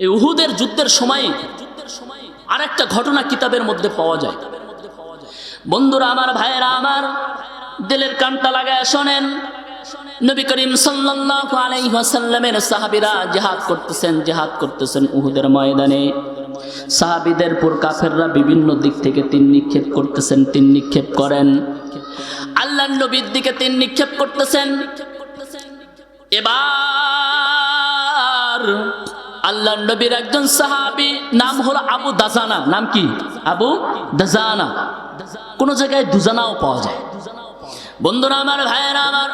এই উহুদের যুদ্ধের সময় আর একটা ঘটনা কিতাবের মধ্যে পাওয়া যায়। বন্ধুরা আমার, ভাইয়েরা আমার, দিলের কানটা লাগায় শোনেন। নবী করিম সাল্লাল্লাহু আলাইহি ওয়াসাল্লামের সাহাবীরা জিহাদ করতেছেন জিহাদ করতেছেন উহুদের ময়দানে। সাহাবীদের পুর কাফেররা বিভিন্ন দিক থেকে তিন নিক্ষেপ করতেছেন, তিন নিক্ষেপ করেন। আল্লাহর নবীর দিকে তিন নিক্ষেপ করতেছেন। এবার আল্লাহ নবীর একজন সাহাবি, নাম হলো আবু দাজানা। নাম কি? আবু দাজানা। কোন জায়গায় দুজানাও পাওয়া যায়। বন্ধুরা আমার, ভাইয়েরা আমার,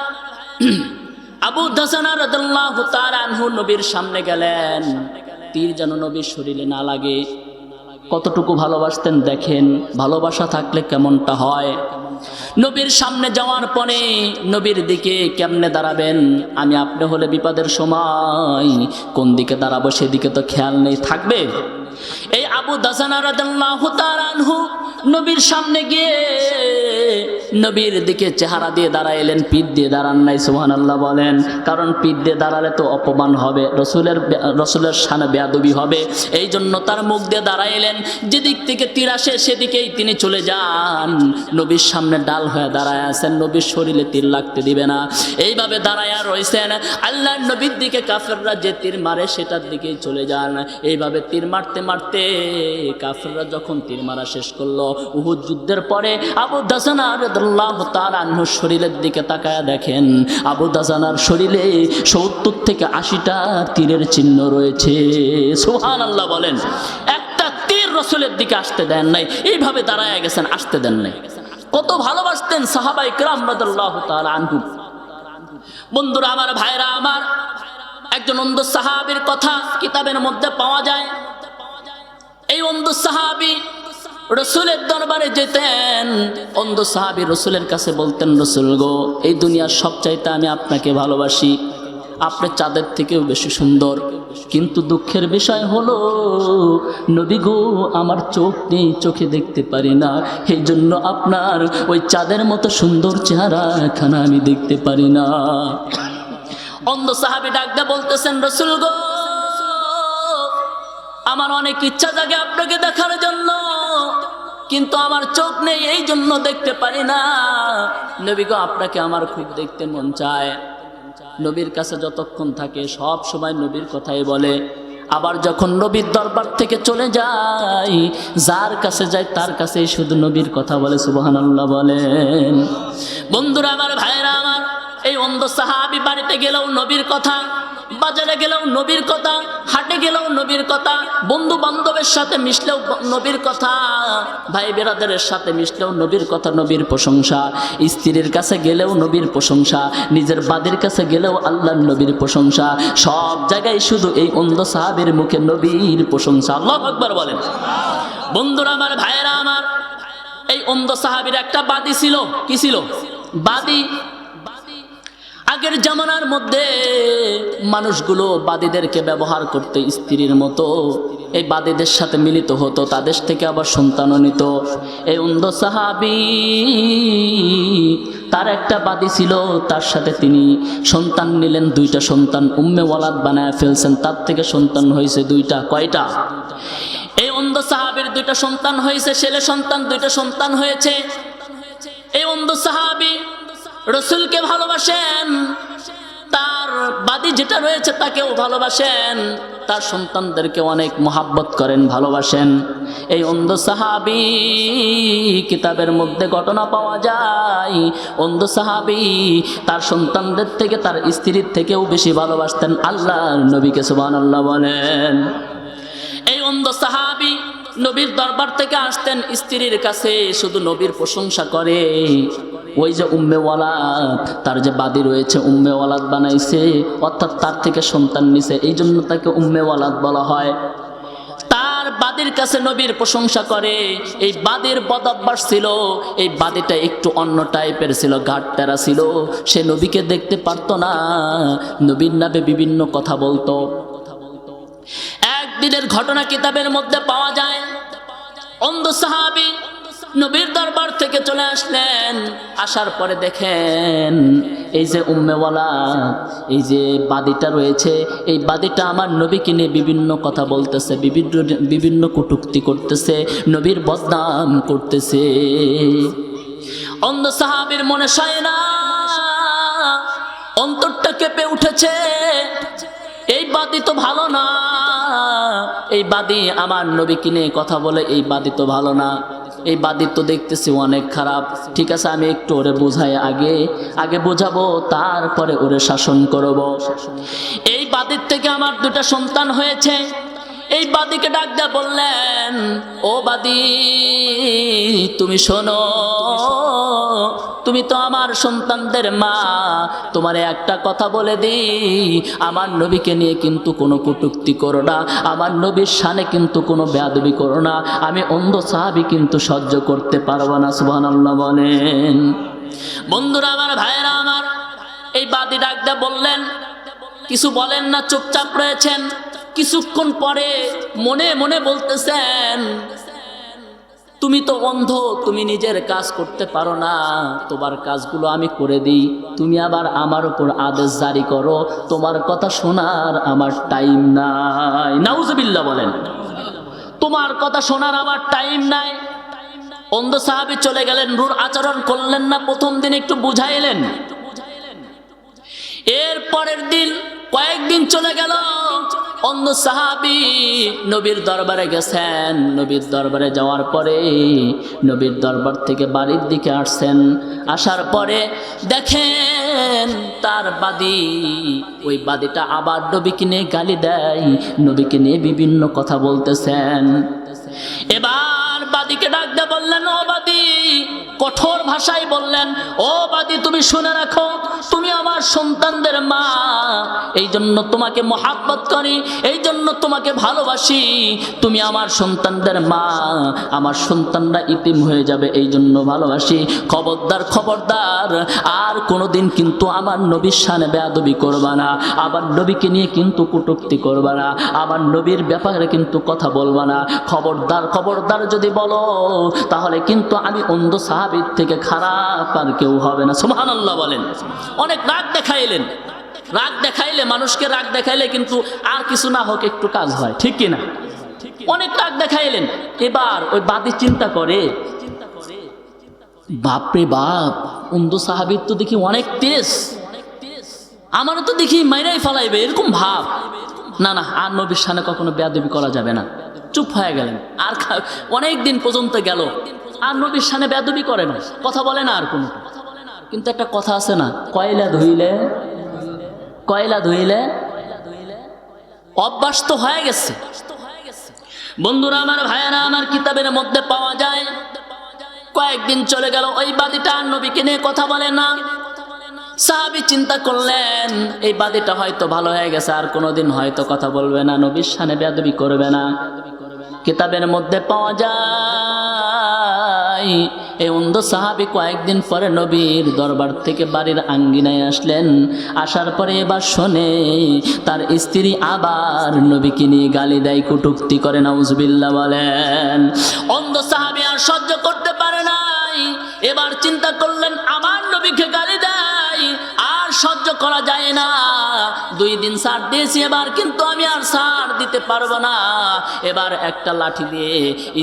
আবু দাজানা রাদিয়াল্লাহু তাআলা আনহু নবীর সামনে গেলেন। তীর যেন নবীর শরীরে না লাগে। কতটুকু ভালোবাসতেন দেখেন, ভালোবাসা থাকলে কেমনটা হয়? নবীর সামনে যাওয়ার পরে নবীর দিকে কেমনে দাঁড়াবেন? আমি আপনি হলে বিপদের সময় কোন দিকে দাঁড়াবো সেদিকে তো খেয়াল নেই, থাকবে? এই আবু দাসানা হুতারান আনহু নবীর সামনে গিয়ে নবীর দিকে চেহারা দিয়ে দাঁড়াইলেন, পিঠ দিয়ে দাঁড়ান নাই, সুবহানাল্লাহ বলেন। কারণ পিঠ দিয়ে দাঁড়ালে তো অপমান হবে, রসুলের রসুলের সানে বেয়াদবি হবে। এই জন্য তার মুখ দিয়ে দাঁড়াইলেন, যেদিক থেকে তীর আসে সেদিকেই তিনি চলে যান। নবীর সামনে ডাল হয়ে দাঁড়ায় আছেন, নবীর শরীরে তীর লাগতে দিবে না। এইভাবে দাঁড়ায়া রয়েছেন, আল্লাহর নবীর দিকে কাফেররা যে তীর মারে সেটার দিকেই চলে যান। এইভাবে তীর মারতে মারতে কাফেররা যখন তীর মারা শেষ করল উহুদ যুদ্ধের পরে আবু দাসানা রাদিয়াল্লাহু তাআলা শরীরের দিকে তাকায়া দেখেন, আবু দাসানার শরীরে সত্তর থেকে আশিটা তীরের চিহ্ন রয়েছে। সুবহানাল্লাহ বলেন, একটা তীর রসুলের দিকে আসতে দেন নাই, এইভাবে দাঁড়ায় গেছেন, আসতে দেন নাই। কত ভালোবাসতেন সাহাবাই কিরাম রাদিয়াল্লাহু তাআলা আনহু। বন্ধুরা আমার ভাইরা আমার, একজন অন্ধ সাহাবীর কথা কিতাবের মধ্যে পাওয়া যায়। এই অন্ধ সাহাবি রসুলের দরবারে যেতেন। অন্ধ সাহাবি রসুলের কাছে বলতেন, রসুল গো, এই দুনিয়ার সব চাইতে আমি আপনাকে ভালোবাসি। আপনার চাঁদের থেকেও বেশি সুন্দর। কিন্তু দুঃখের বিষয় হলো, নবী গো, আমার চোখ নেই, চোখে দেখতে পারি না। এই জন্য আপনার ওই চাঁদের মতো সুন্দর চেহারা খানা আমি দেখতে পারি না। অন্ধ সাহাবি ডাকতে বলতেছেন, রসুল গো আমার অনেক ইচ্ছা জাগে আপনাকে দেখার জন্য। কিন্তু আমার চোখ নেই, এই জন্য দেখতে পারি না। নবী গো, আপনাকে আমার খুব দেখতে মন চায়। নবীর কাছে যতক্ষণ থাকে, সব সময় নবীর কথাই বলে। আবার যখন নবীর দরবার থেকে চলে যাই, যার কাছে যায় তার কাছে শুধু নবীর কথা বলে, সুবহানাল্লাহ বলেন। বন্ধুরা, আমার ভাইরা, আমার এই অন্ধ সাহাবি বাড়িতে গেলেও নবীর কথা বাজারে গেলেও নবীর কথা, হাটে গেলেও নবীর কথা বন্ধু বান্ধবের সাথে মিশলেও নবীর কথা ভাই বেরাদারের সাথে মিশলেও নবীর কথা, নবীর প্রশংসা। স্ত্রীর কাছে গেলেও নবীর প্রশংসা, নিজের বাদের কাছে গেলেও আল্লাহর নবীর প্রশংসা। সব জায়গায় শুধু এই অন্ধ সাহাবের মুখে নবীর প্রশংসা। আল্লাহ আকবার বলেন। বন্ধুরা আমার, ভাইয়েরা আমার, এই অন্ধ সাহাবির একটা বাদী ছিল। কি ছিল? বাদী আগের জামানার মধ্যে মানুষগুলো বাদীদেরকে ব্যবহার করতে স্ত্রীর মতো। এই বাদীদের সাথে মিলিত হতো, তাদের থেকে আবার সন্তানও নিত। এই অন্ধ সাহাবি, তার একটা বাদী ছিল, তার সাথে তিনি সন্তান নিলেন, দুইটা সন্তান উম্মে ওয়ালাদ বানায় ফেলছেন, তার থেকে সন্তান হয়েছে দুইটা, কয়টা? এই অন্ধ সাহাবির দুইটা সন্তান হয়েছে, ছেলে সন্তান দুইটা সন্তান হয়েছে। এই অন্ধ সাহাবি রসুলকে ভালোবাসেন, তার বাদী যেটা রয়েছে তাকেও ভালোবাসেন, তার সন্তানদেরকে অনেক মোহাব্বত করেন, ভালোবাসেন। এই অন্ধ সাহাবি কিতাবের মধ্যে ঘটনা পাওয়া যায়, অন্ধ সাহাবি তার সন্তানদের থেকে, তার স্ত্রীর থেকেও বেশি ভালোবাসতেন আল্লাহ নবীকে সুবান আল্লাহ বলেন। এই অন্ধ সাহাবি নবীর দরবার থেকে আসতেন, স্ত্রীর কাছে শুধু নবীর প্রশংসা করে। ওই যে উম্মে ওয়ালাদ তার যে বাদী রয়েছে উম্মে ওয়ালাদ বানাইছে, অর্থাৎ তার থেকে সন্তান নিছে, এই জন্য তাকে উম্মে ওয়ালাদ বলা হয়। তার বাদির কাছে নবীর প্রশংসা করে, এই বাদির বদভ্যাস ছিল, এই বাদিটা একটু অন্য টাইপের ছিল, ঘাট তেরা ছিল, সে নবীকে দেখতে পারতো না। নবীর নামে বিভিন্ন কথা বলতো। একদিনের ঘটনা কিতাবের মধ্যে পাওয়া যায়, অন্ধ সাহাবি নবীর দরবার থেকে চলে আসলেন। আসার পরে দেখেন, এই যে উম্মেওয়ালা, এই যে বাদিটা রয়েছে, এই বাদিটা আমার নবীকে নিয়ে বিভিন্ন কথা বলতেছে, বিভিন্ন বিভিন্ন কটুক্তি করতেছে, নবীর বদনাম করতেছে। অন্ধ সাহাবীর মনে সায় না, অন্তরটা কেঁপে উঠেছে। এই বাদি তো ভালো না, এই বাদি আমার নবীকে নিয়ে কথা বলে, এই বাদি তো ভালো না। এই বাদী তো দেখতেছি অনেক খারাপ। ঠিক আছে, আমি একটু ওরে বোঝাই আগে। আগে বোঝাবো, তারপরে ওরে শাসন করব। এই বাদির থেকে আমার দুটা সন্তান হয়েছে। এই বাদিকে ডাক দেয়া বললেন, ও বাদি, তুমি শোনো তুমি তো আমার সন্তানদের মা। তোমারে একটা কথা বলে দিই, আমার নবীকে নিয়ে কিন্তু কোনো কটুক্তি করো না, আমার নবীর সানে কিন্তু কোনো বেয়াদবি করো না, আমি অন্ধ সাহাবি কিন্তু সহ্য করতে পারব না, সুবহানাল্লাহ বলেন। বন্ধুরা আমার, ভাইয়েরা আমার, এই বাদি ডাকদা বললেন, কিছু বলেন না, চুপচাপ রয়েছেন, কিছুক্ষণ পরে মনে মনে বলতেছেন তুমি তো অন্ধ, তুমি নিজের কাজ করতে পারো না। তোমার কাজগুলো আমি করে দিই। তুমি আবার আমার উপর আদেশ জারি করো। তোমার কথা শোনার আমার টাইম নাই। নাউজবিল্লা বলেন। তোমার কথা শোনার আমার টাইম নাই। অন্ধ সাহাবি চলে গেলেন, রুর আচরণ করলেন না। প্রথম দিন একটু বুঝাইলেন। এর পরের দিন কয়েকদিন চলে গেল। অন্য সাহাবি নবীর দরবারে গেছেন। নবীর দরবারে যাওয়ার পরে নবীর দরবার থেকে বাড়ির দিকে আসছেন। আসার পরে দেখেন তার বাদী, ওই বাদিটা আবার নবীকে নিয়ে গালি দেয়, নবীকে নিয়ে বিভিন্ন কথা বলতেছেন। এবার বাদিকে ডাক বললেন, ও কঠোর ভাষায় বললেন, ও বাদী, তুমি শুনে রাখো, তুমি আমার সন্তানদের মা। এই জন্য তোমাকে মহাব্বত করি এই জন্য তোমাকে ভালোবাসি। তুমি আমার সন্তানদের মা। আমার সন্তানরা ইতিম হয়ে যাবে এই জন্য ভালোবাসি। খবরদার খবরদার, আর কোনোদিন কিন্তু আমার নবীর সানে বেয়াদবি করবা না। আবার নবীকে নিয়ে কিন্তু কটুক্তি করবা না। আমার নবীর ব্যাপারে কিন্তু কথা বলবা না। খবরদার খবরদার যদি বলো তাহলে কিন্তু আমি অন্ধ সাহাবির থেকে খারাপ আর কেউ হবে না। সুমান আল্লাহ বলেন। অনেক রাগ দেখাইলেন। রাগ দেখাইলে, মানুষকে রাগ দেখাইলে কিন্তু আর কিছু না হোক, একটু কাজ হয়। ঠিক কিনা অনেক রাগ দেখাইলেন। এবার ওই বাদী চিন্তা করে, বাপরে বাপ, অন্ধ সাহাবির তো দেখি অনেক তেজ। আমারও তো দেখি মাইরাই ফলাইবে, এরকম ভাব। না না, আর নবীর সামনে কখনো বেয়াদবি করা যাবে না। চুপ হয়ে গেলেন। আর অনেক দিন পর্যন্ত গেল। আর নবীর সামনে বেয়াদবি করে না। কথা বলে না আর কোনো। কিন্তু একটা কথা আছে না, কয়লা ধুইলে কয়লা ধুইলে অভ্যাস তো হয়ে গেছে। বন্ধুরা আমার, ভাইয়ারা আমার, কিতাবের মধ্যে পাওয়া যায়, কয়েকদিন চলে গেল, ওই বাদিটা আর নবীকে নিয়ে কথা বলে না। সাহাবি চিন্তা করলেন, এই বাদিটা হয়তো ভালো হয়ে গেছে, আর কোনোদিন হয়তো কথা বলবে না, নবীর সানে বেদবি করবে না। কিতাবের মধ্যে পাওয়া যায়, এই অন্ধ সাহাবি কয়েকদিন পরে নবীর দরবার থেকে বাড়ির আঙ্গিনায় আসলেন। আসার পরে এবার শোনে, তার স্ত্রী আবার নবীকে নিয়ে গালি দেয়, কুটুক্তি করে না নাউজবিল্লা বলেন। অন্ধ সাহাবি আর সহ্য করতে পারে নাই। এবার চিন্তা করলেন, আমার নবীকে গালি দেয়? নাই আর সহ্য করা যায় না। দুই দিন সার দিয়েছি এবার, কিন্তু আমি আর সার দিতে পারব না। এবার একটা লাঠি দিয়ে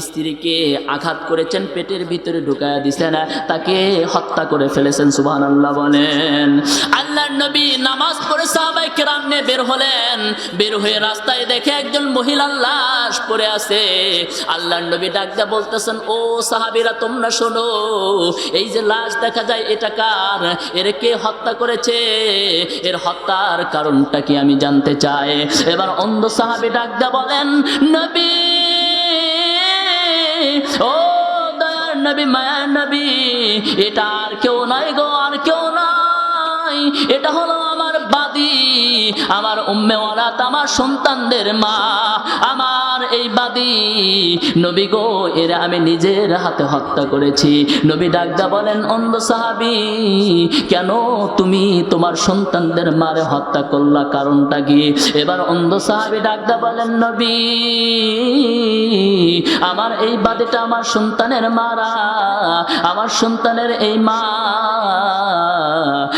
স্ত্রীকে আঘাত করেছেন, পেটের ভিতরে ঢুকায় দিছেন, তাকে হত্যা করে ফেলেছেন সুবহান আল্লাহ বলেন। আল্লাহর নবী নামাজ পড়ে সাহাবাই কেরাম নিয়ে বের হলেন। বের হয়ে রাস্তায় দেখে একজন মহিলার লাশ পড়ে আছে। আল্লাহর নবী ডাক দিয়ে বলতেছেন, ও সাহাবীরা, তোমরা শোনো, এই যে লাশ দেখা যায়, এটা কার? এর কে হত্যা করেছে? এর হত্যার কারণটা কি আমি জানতে চাই? এবার অন্ধ সাহাবী ডাক দিয়ে বলেন, নবী! ও দয়ার নবী, মায়ার নবী, এটা আর কেউ নাই গো, আর কেউ নাই। এটা হলো আমার বাদী, আমার উম্মেওয়ালাত আমার সন্তানদের মা, আমার এই বাদী। নবী গো, এরা আমি নিজের হাতে হত্যা করেছি। নবী ডাকদা বলেন, অন্ধ সাহাবি, কেন তুমি তোমার সন্তানদের মারে হত্যা করলা? কারণটা কি? এবার অন্ধ সাহাবি ডাকদা বলেন, নবী, আমার এই বাদিটা আমার সন্তানের মারা। আমার সন্তানের এই মা।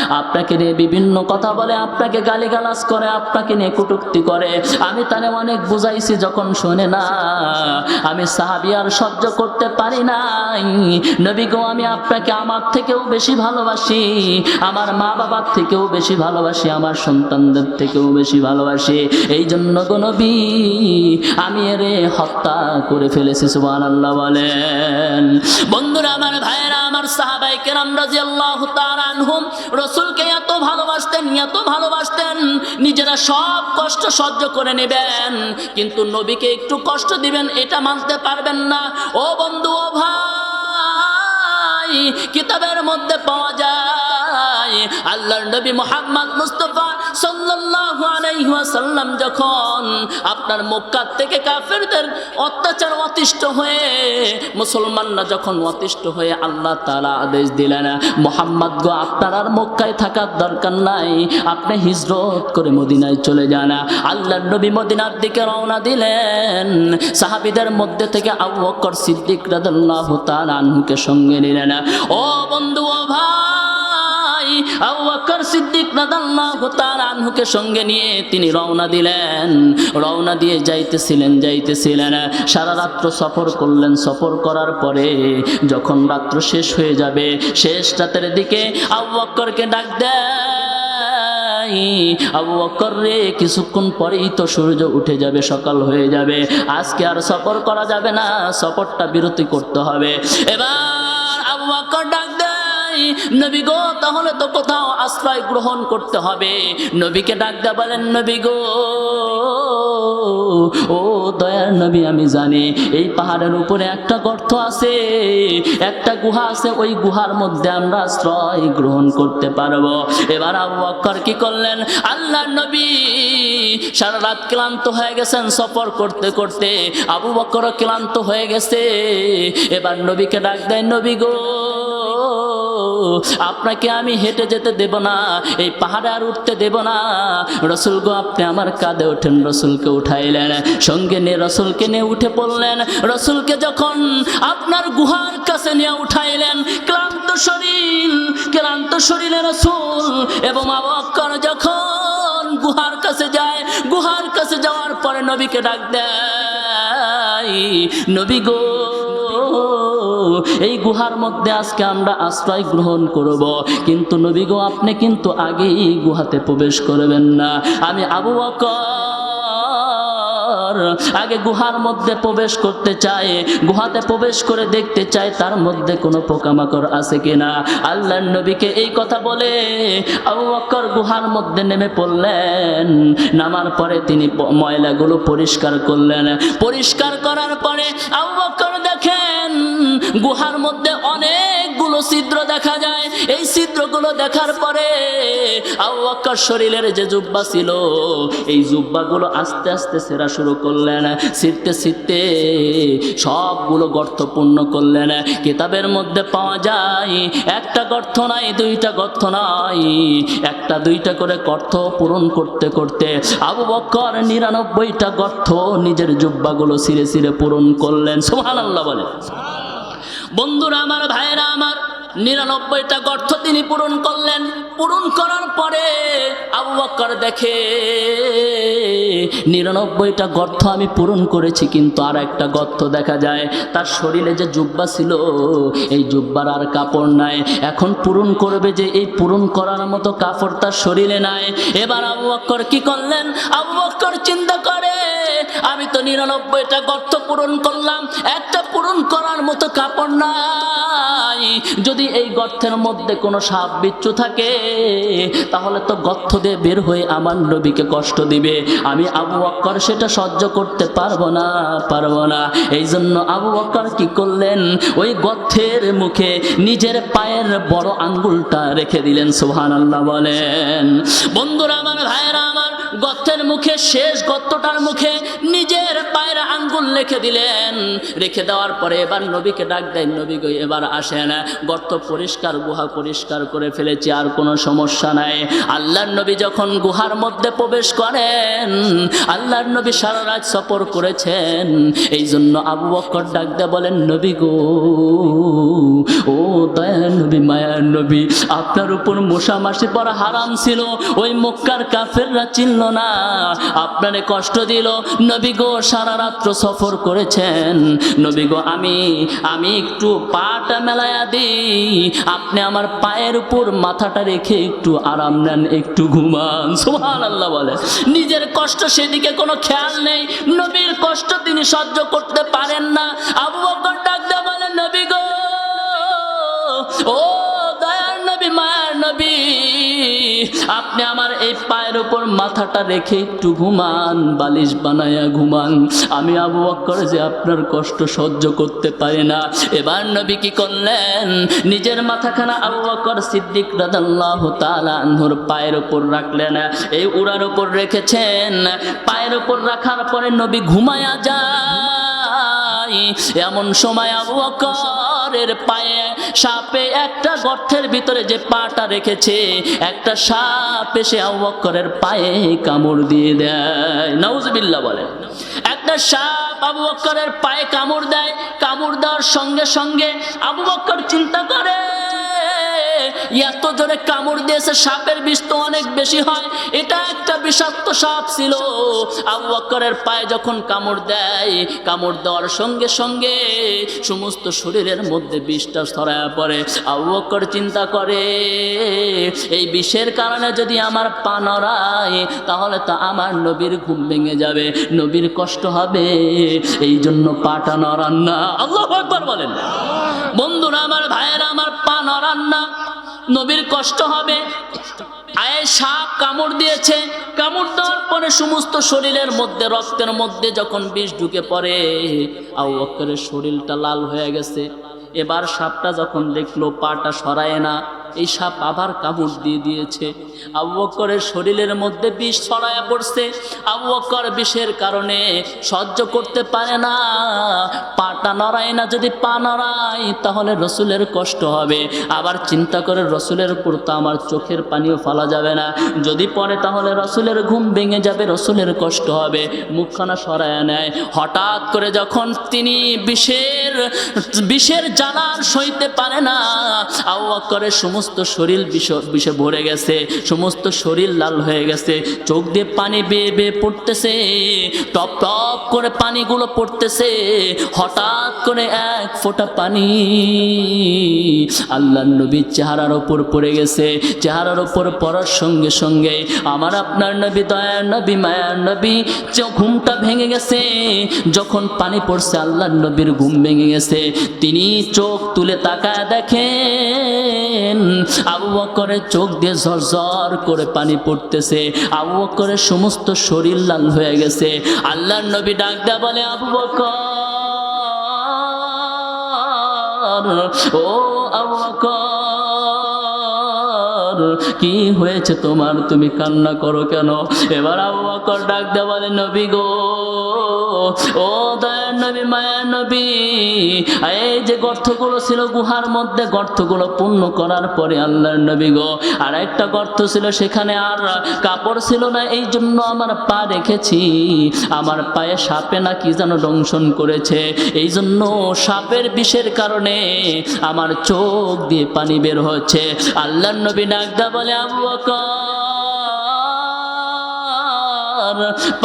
আপনাকে নিয়ে বিভিন্ন কথা বলে, আপনাকে গালিগালাজ করে, আপনাকে নিয়ে কটুক্তি করে। আমি তারে অনেক বুঝাইছি যখন শোনে না। আমি সাহাবি আর সহ্য করতে পারি নাই। নবী গো, আমি আপনাকে আমার থেকেও বেশি ভালোবাসি। আমার মা বাবার থেকেও বেশি ভালোবাসি। আমার সন্তানদের থেকেও বেশি ভালোবাসি। এই জন্য গো নবী, আমি এরে হত্যা করে ফেলেছি সুবান আল্লাহ বলেন। বন্ধুরা, আমার ভাইয়েরা, আমার সাহাবাই কেরাম রাজি আল্লাহ আনহুম রসুলকে এত ভালোবাসতেন এত ভালোবাসতেন, নিজেরা সব কষ্ট সহ্য করে নেবেন। কিন্তু নবীকে একটু কষ্ট দিবেন, এটা মানতে পারবেন না। ও বন্ধু, ও ভাই, কিতাবের মধ্যে পাওয়া যায়। আল্লাহর নবী মোহাম্মদ মুস্তফা সাল্লাল্লাহু আলাইহি ওয়াসাল্লাম যখন আপনার মক্কা থেকে কাফেরদের অত্যাচার অতিষ্ঠ হয়ে, মুসলমানরা যখন অতিষ্ঠ হয়ে আল্লাহ তাআলা আদেশ দিলেন, মোহাম্মদ গো, আপনার আর মক্কায় থাকার দরকার নাই। আপনি হিজরত করে মদিনায় চলে যান। আল্লাহর নবী মদিনার দিকে রওনা দিলেন। সাহাবীদের মধ্যে থেকে আবু বকর সিদ্দিক রাদিয়াল্লাহু তাআলা আনহুকে সঙ্গে নিলেন। ও বন্ধু, ও ভাই আবু বকর সিদ্দিক রাদিয়াল্লাহু তাআলা আনহুকে সঙ্গে নিয়ে তিনি রওনা দিলেন। রওনা দিয়ে যাইতেছিলেন যাইতেছিলেন। সারা রাত্র সফর করলেন। সফর করার পরে যখন রাত্র শেষ হয়ে যাবে, শেষ রাতের দিকে আবু বকরকে ডাক দেয়। আবু বকর রে, কিছুক্ষণ পরেই তো সূর্য উঠে যাবে, সকাল হয়ে যাবে। আজকে আর সফর করা যাবে না, সফরটা বিরতি করতে হবে। এবার আবু বকর ডাক নবী গো, তাহলে তো কোথাও আশ্রয় গ্রহণ করতে হবে। নবীকে ডাক দেয়া বলেন, নবী গো, ও দয়ার নবী, আমি জানি এই পাহাড়ের উপরে একটা গর্ত আছে। একটা গুহা আছে, ওই গুহার মধ্যে আমরা আশ্রয় গ্রহণ করতে পারব। এবার আবু বক্কর কি করলেন? আল্লাহ নবী, সারা রাত ক্লান্ত হয়ে গেছেন সফর করতে করতে। আবু বক্কর ক্লান্ত হয়ে গেছে। এবার নবীকে ডাক দেয়, নবী গো আপনাকে আমি হেঁটে যেতে দেব না, এই পাহাড়ে আর উঠতে দেব না। রসুল গো, আপনি আমার কাঁধে ওঠেন, রসুলকে উঠাইলেন, সঙ্গে নিয়ে রসুলকে নিয়ে উঠে পড়লেন। রসুলকে যখন আপনার গুহার কাছে নিয়ে উঠাইলেন, ক্লান্ত শরীর, ক্লান্ত শরীরে রসুল এবং আবক্কর যখন গুহার কাছে যায়, গুহার কাছে যাওয়ার পরে নবীকে ডাক দেয়, নবী গো এই গুহার মধ্যে আজকে আমরা আশ্রয় গ্রহণ করব। কিন্তু নবী গো, আপনি কিন্তু আগেই গুহাতে প্রবেশ করবেন না। আমি আবু বকর আগে গুহার মধ্যে প্রবেশ করতে চাই। গুহাতে প্রবেশ করে দেখতে চাই তার মধ্যে কোনো পোকামাকড় আছে কিনা। আল্লাহ নবীকে এই কথা বলে আবু বকর গুহার মধ্যে নেমে পড়লেন। নামার পরে তিনি ময়লাগুলো পরিষ্কার করলেন। পরিষ্কার করার পরে আবু বকর দেখেন গুহার মধ্যে অনেকগুলো ছিদ্র দেখা যায়। এই ছিদ্রগুলো দেখার পরে আবু বকর শরীরের যে জুব্বা ছিল, এই জুব্বাগুলো আস্তে আস্তে সেরা শুরু করলেন। ছিটতে ছিটতে সবগুলো গর্ত পূর্ণ করলেন। কিতাবের মধ্যে পাওয়া যায়, একটা গর্ত নাই, দুইটা গর্ত নাই। একটা দুইটা করে গর্ত পূরণ করতে করতে আবু বকর নিরানব্বইটা গর্ত নিজের জুব্বাগুলো সিরে সিরে পূরণ করলেন। সোহান আল্লাহ বলে বন্ধুরা আমার, ভাইয়েরা আমার, নিরানব্বইটা গর্ত তিনি পূরণ করলেন। পূরণ করার পরে আবু বক্কর দেখে, নিরানব্বইটা গর্ত আমি পূরণ করেছি, কিন্তু আর একটা গর্ত দেখা যায়, তার শরীরে যে জুব্বা ছিল, এই জুব্বার আর কাপড় নাই। এখন পূরণ করবে যে এই পূরণ করার মতো কাপড় তার শরীরে নাই। এবার আবু বক্কর কি করলেন? আবু বক্কর চিন্তা করে আমি তো নিরানব্বইটা গর্ত পূরণ করলাম, একটা পূরণ করার মতো কাপড় নাই। যদি এই গর্তের মধ্যে কোনো সাপ বিচ্ছু থাকে, তাহলে তো গর্ত দিয়ে বের হয়ে আমার নবীকে কষ্ট দিবে। আমি আবু বক্কর সেটা সহ্য করতে পারব না পারব না। এই জন্য আবু বক্কর কি করলেন? ওই গর্তের মুখে নিজের পায়ের বড় আঙ্গুলটা রেখে দিলেন সুহান আল্লাহ বলেন। বন্ধুরা, আমার ভাইয়েরা, আমার গর্তের মুখে, শেষ গর্তটার মুখে নিজের পায়ের আঙ্গুল রেখে দিলেন। রেখে দেওয়ার পরে এবার নবীকে ডাক দেয় নবী গো, এবার আসেন। গর্ত পরিষ্কার, গুহা পরিষ্কার করে ফেলেছি, আর কোনো সমস্যা নাই। আল্লাহর নবী যখন গুহার মধ্যে প্রবেশ করেন, আল্লাহর নবী সারা রাত সফর করেছেন। এই জন্য আবু বক্কর ডাক দেয় বলেন, নবী গো, ও দয়ার নবী মায়ার নবী, আপনার উপর মশা মাসি পড়া হারাম ছিল। ওই মক্কার কাফেররা চিনল না। আপনারে কষ্ট দিল। নবী গো, সারা রাত্র সফর করেছেন। নবী গো, আমি আমি একটু পাটা মেলায়া দিই। আপনি আমার পায়ের উপর মাথাটা রেখে একটু আরাম নেন, একটু ঘুমান। সুবহান আল্লাহ বলে। নিজের কষ্ট সেদিকে কোনো খেয়াল নেই। নবীর কষ্ট তিনি সহ্য করতে পারেন না। আবু বকর ডাক দেয়া বলে, নবী গো, ও দয়ার নবী, আপনি আমার এই পায়ের উপর মাথাটা রেখে একটু ঘুমান, বালিশ বানায়া ঘুমান। আমি আবু বক্কর যে আপনার কষ্ট সহ্য করতে পারি না। এবার নবী কি করলেন? নিজের মাথাখানা আবু বক্কর সিদ্দিক রাদাল্লাহ তাআলা আনহুর পায়ের উপর রাখলেন। এই উড়ার উপর রেখেছেন। পায়ের উপর রাখার পরে নবী ঘুমায়া যায়। এমন সময় আবু বকরের পায়ে সাপে একটা গর্তের ভিতরে যে পাটা রেখেছে, একটা সাপ এসে আবুবকরের পায়ে কামড় দিয়ে দেয়। নাউজবিল্লাহ বলে একটা সাপ আবু বক্করের পায়ে কামড় দেয়, কামড় দেওয়ার সঙ্গে সঙ্গে আবু বক্কর চিন্তা করে এত জোরে কামড় দিয়েছে, সাপের বিষ তো অনেক বেশি হয়। এটা একটা বিষাক্ত সাপ ছিল। আবু বকরের পায়ে যখন কামড় দেয়, কামড় দেওয়ার সঙ্গে সঙ্গে সমস্ত শরীরের মধ্যে বিষটা ছড়ায় পড়ে। আবু বকর চিন্তা করে, এই বিষের কারণে যদি আমার পা নড়ায়, তাহলে তো আমার নবীর ঘুম ভেঙে যাবে, নবীর কষ্ট হবে। এই জন্য পাটা নড়ান না। আল্লাহ একবার বলেন। বন্ধুরা, আমার ভাইয়েরা, আমার পা নড়ান না। নবীর কষ্ট হবে। আয়ে সাপ কামড় দিয়েছে। কামড় দেওয়ার পরে সমস্ত শরীরের মধ্যে, রক্তের মধ্যে যখন বিষ ঢুকে পড়ে আউ অক্ষরের শরীরটা লাল হয়ে গেছে। এবার সাপটা যখন দেখল, পাটা সরায় না এই সাপ আবার কামড় দিয়ে দিয়েছে। আবু শরীরের মধ্যে বিষ ছড়ায় পড়ছে। আবু বিষের কারণে সহ্য করতে পারে না। পাটা নড়ায় না, যদি পা নড়ায়, তাহলে রসুলের কষ্ট হবে। আবার চিন্তা করে রসুলের উপর তো আমার চোখের পানিও ফালা যাবে না। যদি পরে তাহলে রসুলের ঘুম ভেঙে যাবে, রসুলের কষ্ট হবে। মুখখানা সরায় নেয়। হঠাৎ করে যখন তিনি বিষের বিষের জ্বালার সইতে পারে না, আবু বকরের সমস্ত শরীর বিষ ভরে গেছে, সমস্ত শরীর লাল হয়ে গেছে। চোখ দিয়ে পানি বেয়ে বেয়ে পড়তেছে, টপ টপ করে পানিগুলো পড়তেছে, হঠাৎ করে এক ফোঁটা পানি। আল্লাহ নবীর চেহারার ওপর পড়ে গেছে, চেহারার ওপর পড়ার সঙ্গে সঙ্গে আমার আপনার নবী দয়ার নবী, মায়ার নবী ঘুমটা ভেঙে গেছে, যখন পানি পড়ছে আল্লাহ নবীর ঘুম ভেঙে গেছে, তিনি চোখ তুলে তাকায় দেখেন আবু বকরের চোখ দিয়ে ঝরঝর করে পানি পড়তেছে। আবু বকরের সমস্ত শরীর লাল হয়ে গেছে। আল্লাহর নবী ডাক দেয়া বলে, আবু বকর, ও আবু বকর, কি হয়েছে তোমার? তুমি কান্না করো কেন? এবার আবু বকর ডাক দেয়া বলে, নবী গো ও দয়ার নবী মায়ার নবী, এই যে গর্তগুলো ছিল গুহার মধ্যে, গর্তগুলো পূর্ণ করার পরে আল্লাহর নবী গো, আর একটা গর্ত ছিল সেখানে আর কাপড় ছিল না, এই জন্য আমার পা রেখেছি। আমার পায়ে সাপে না কি যেন দংশন করেছে। এই জন্য সাপের বিষের কারণে আমার চোখ দিয়ে পানি বের হচ্ছে। আল্লাহর নবী ডাকদা বলে, আবু বকর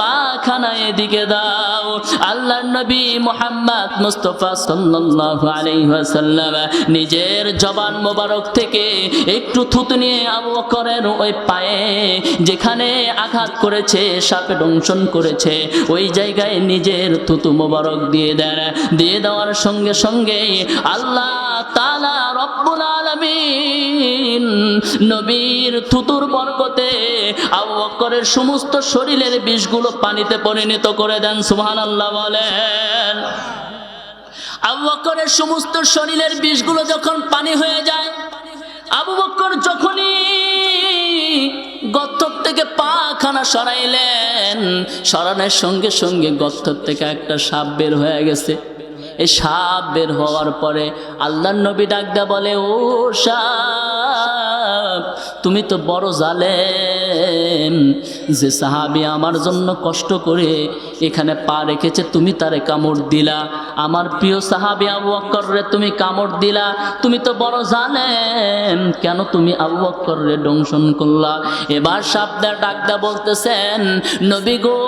পাখানা এদিকে দাও। আল্লাহর নবী মোহাম্মদ মুস্তফা সাল্লাল্লাহু আলাইহি ওয়াসাল্লাম নিজের জবান মোবারক থেকে একটু থুতু নিয়ে আবু বকরের ওই পায়ে যেখানে আঘাত করেছে, সাপে দংশন করেছে, ওই জায়গায় নিজের থুতু মোবারক দিয়ে দেন। দিয়ে দেওয়ার সঙ্গে সঙ্গে আল্লাহ তাআলা রব্বুল আলামিন নবীর থুতুর বরকতে আবু বকরের সমস্ত শরীরের বিষগুলো পানিতে পরিণত করে দেন, সুবহানাল্লাহ বলেন। আবু বকরের সমস্ত শরীরের বিষগুলো যখন পানি হয়ে যায়, আবু বকর যখনই গর্ত থেকে পা খানা সরাইলেন, সরানোর সঙ্গে সঙ্গে গর্ত থেকে একটা সাপ বের হয়ে গেছে। এই সাপ বের হওয়ার পরে আল্লাহ নবী ডাকদা বলে, ও সাপ, তুমি তো বড় জালেম। যে সাহাবি আমার জন্য কষ্ট করে এখানে পা রেখেছে, তুমি তারে কামড় দিলা। আমার প্রিয় সাহাবি আবু রে, তুমি কামড় দিলা। তুমি তো বড় জালেম, কেন তুমি আবু রে দংশন করলা? এবার সাপদা ডাকদা বলতেছেন, নবী গো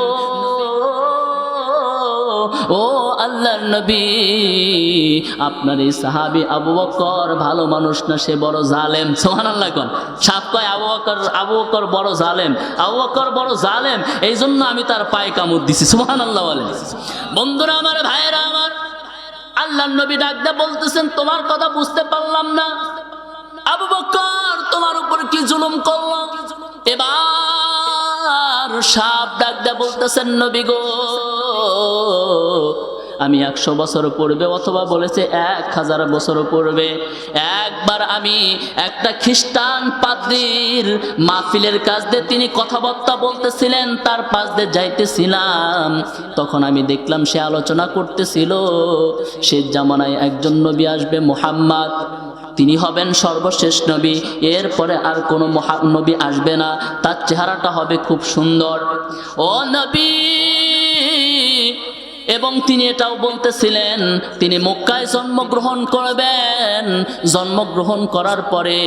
ও আল্লাহর নবী, আপনার এই সাহাবি আবু বকর ভালো মানুষ না, সে বড় জালেম। সোহান আল্লাহ কন। সাপ কয়, আবু বকর আবু বকর বড় জালেম, আবু বকর বড় জালেম এই জন্য আমি তার পায়ে কামড় দিছি। সোহান আল্লাহ বলেন। বন্ধুরা আমার, ভাইয়েরা আমার, আল্লাহর নবী ডাকতে বলতেছেন, তোমার কথা বুঝতে পারলাম না। আবু বকর, তোমার উপর কি জুলুম করল? এবার সাপ ডাকতে বলতেছেন, নবী গো, আমি একশো বছর পূর্বে অথবা বলেছে এক হাজার বছর পূর্বে একবার আমি একটা খ্রিস্টান পাদ্রির মাহফিলের কাজ দিয়ে তিনি কথাবার্তা বলতেছিলেন, তার পাশ দিয়ে যাইতেছিলাম। তখন আমি দেখলাম সে আলোচনা করতেছিল। সে জামানায় একজন নবী আসবে, মোহাম্মদ। তিনি হবেন সর্বশেষ নবী। এরপরে আর কোনো মহা নবী আসবে না। তার চেহারাটা হবে খুব সুন্দর। ও নবী! এবং তিনি এটাও বলতেছিলেন, তিনি মক্কায় জন্মগ্রহণ করবেন। জন্মগ্রহণ করার পরে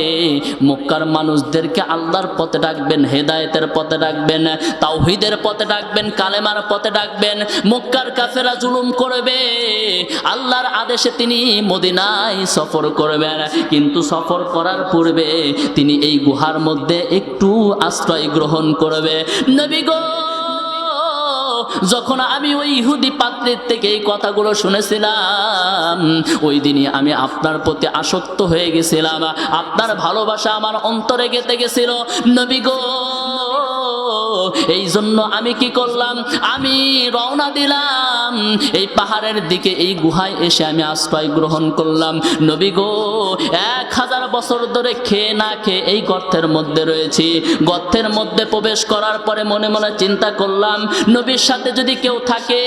মক্কার মানুষদেরকে আল্লাহর পথে ডাকবেন, হেদায়েতের পথে ডাকবেন, তাওহিদের পথে ডাকবেন, কালেমার পথে ডাকবেন, মক্কার কাফেরা জুলুম করবে। আল্লাহর আদেশে তিনি মদিনায় সফর করবেন। কিন্তু সফর করার পূর্বে তিনি এই গুহার মধ্যে একটু আশ্রয় গ্রহণ করবে। নবী গো যখন আমি ওই ইহুদি পাত্রের থেকে এই কথাগুলো শুনেছিলাম, ওই দিনই আমি আপনার প্রতি আসক্ত হয়ে গেছিলাম। আপনার ভালোবাসা আমার অন্তরে গেতে গেছিল। নবী গো এই জন্য আমি কি করলাম? আমি রওনা দিলাম। এই পাহাড়ের দিকে, এই গুহায় এসে আমি আশ্রয় গ্রহণ করলাম। নবী গো, এক হাজার বছর ধরে খেয়ে না খেয়ে এই গর্তের মধ্যে রয়েছি। গর্তের মধ্যে প্রবেশ করার পরে মনে মনে চিন্তা করলাম, নবীর সাথে যদি কেউ থাকে,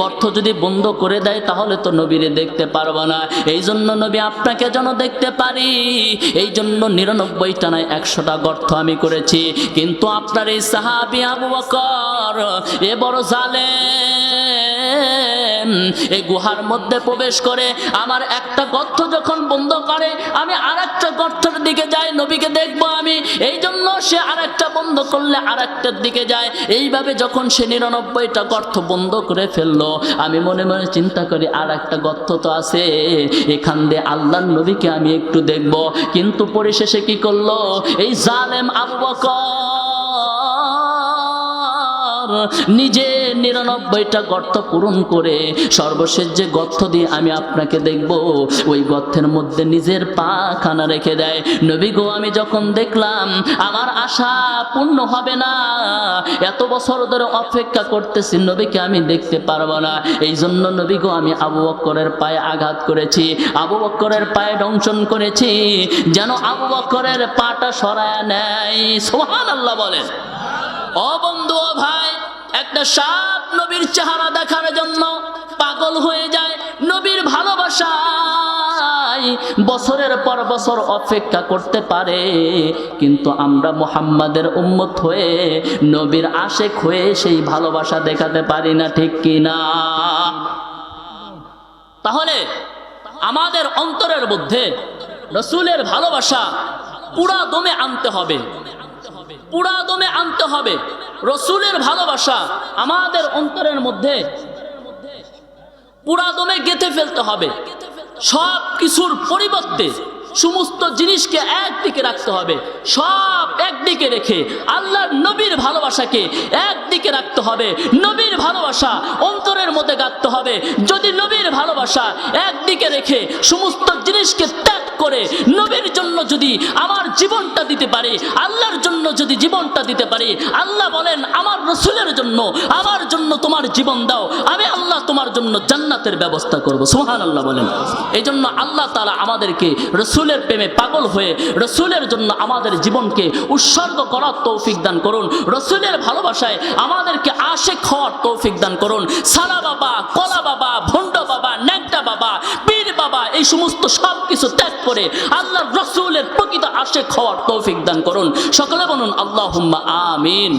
গর্ত যদি বন্ধ করে দেয়, তাহলে তো নবীরে দেখতে পারব না। এই জন্য নবী, আপনাকে যেন দেখতে পারি। এই জন্য নিরানব্বইটা নয়, একশোটা গর্ত আমি করেছি। কিন্তু আপনার এই সাহাবি আবু বকর, এ বড় জালেম এই গুহার মধ্যে প্রবেশ করে আমার একটা গর্ত যখন বন্ধ করে, আমি আর একটা গর্তের দিকে যাই, নবীকে দেখব আমি। এই জন্য সে আর একটা বন্ধ করলে আর একটার দিকে যায়। এইভাবে যখন সে নিরানব্বইটা গর্ত বন্ধ করে ফেলল, আমি মনে মনে চিন্তা করি আর একটা গর্ত তো আছে, এখান দিয়ে আল্লাহ নবীকে আমি একটু দেখব। কিন্তু পরিশেষে কি করল? এই জালেম আবু বকর নিজে নিরানব্বইটা গর্ত পূরণ করে সর্বশেষ যে গর্ত দিয়ে আমি আপনাকে দেখব, ওই গর্তের মধ্যে নিজের পা খানা রেখে দেয়। নবী গো, আমি যখন দেখলাম, আমার আশা পূর্ণ হবে না। এত বছর ধরে অপেক্ষা করতেছি, নবীকে আমি দেখতে পারব না। এই জন্য নবী গো, আমি আবু বক্করের পায়ে আঘাত করেছি, আবু বক্করের পায়ে দংশন করেছি, যেন আবু বক্করের পাটা সরায় নেয়। সোহান আল্লাহ বলেন। ও বন্ধু ও ভাই, একটা সাপ নবীর চেহারা দেখার জন্য পাগল হয়ে যায় নবীর ভালোবাসায়। বছরের পর বছর অপেক্ষা করতে পারে, কিন্তু আমরা মোহাম্মদের উম্মত হয়ে নবীর আশেক হয়ে সেই ভালোবাসা দেখাতে পারি না, ঠিক কি না? তাহলে আমাদের অন্তরের মধ্যে রসুলের ভালোবাসা পুরা দমে আনতে হবে। পুরা দমে আনতে হবে। রসুলের ভালোবাসা আমাদের অন্তরের মধ্যে পুরা দমে গেঁথে ফেলতে হবে। সব কিছুর পরিবর্তে সমস্ত জিনিসকে একদিকে রাখতে হবে। সব একদিকে রেখে আল্লাহর নবীর ভালোবাসাকে একদিকে রাখতে হবে। নবীর ভালোবাসা অন্তরের মধ্যে গাঁথতে হবে। যদি নবীর ভালোবাসা একদিকে রেখে সমস্ত জিনিসকে করে নবীর জন্য যদি আমার জীবনটা দিতে পারি, আল্লাহর জন্য যদি জীবনটা দিতে পারি, আল্লাহ বলেন, আমার রসুলের জন্য, আমার জন্য তোমার জীবন দাও, আমি আল্লাহ তোমার জন্য জান্নাতের ব্যবস্থা করব। সোহান আল্লাহ বলেন। এই জন্য আল্লাহ তালা আমাদেরকে রসুলের প্রেমে পাগল হয়ে রসুলের জন্য আমাদের জীবনকে উৎসর্গ করার তৌফিক দান করুন। রসুলের ভালোবাসায় আমাদেরকে আশেক হওয়ার তৌফিক দান করুন। সারা বাবা, কলা বাবা, ভণ্ড বাবা, ন্যাংটা বাবা, পীর বাবা, এই সমস্ত সব কিছু ত্যাগ করে আল্লাহ রসুলের প্রকৃত আশেক হওয়ার তৌফিক দান করুন। সকলে বলুন আল্লাহ আমিন।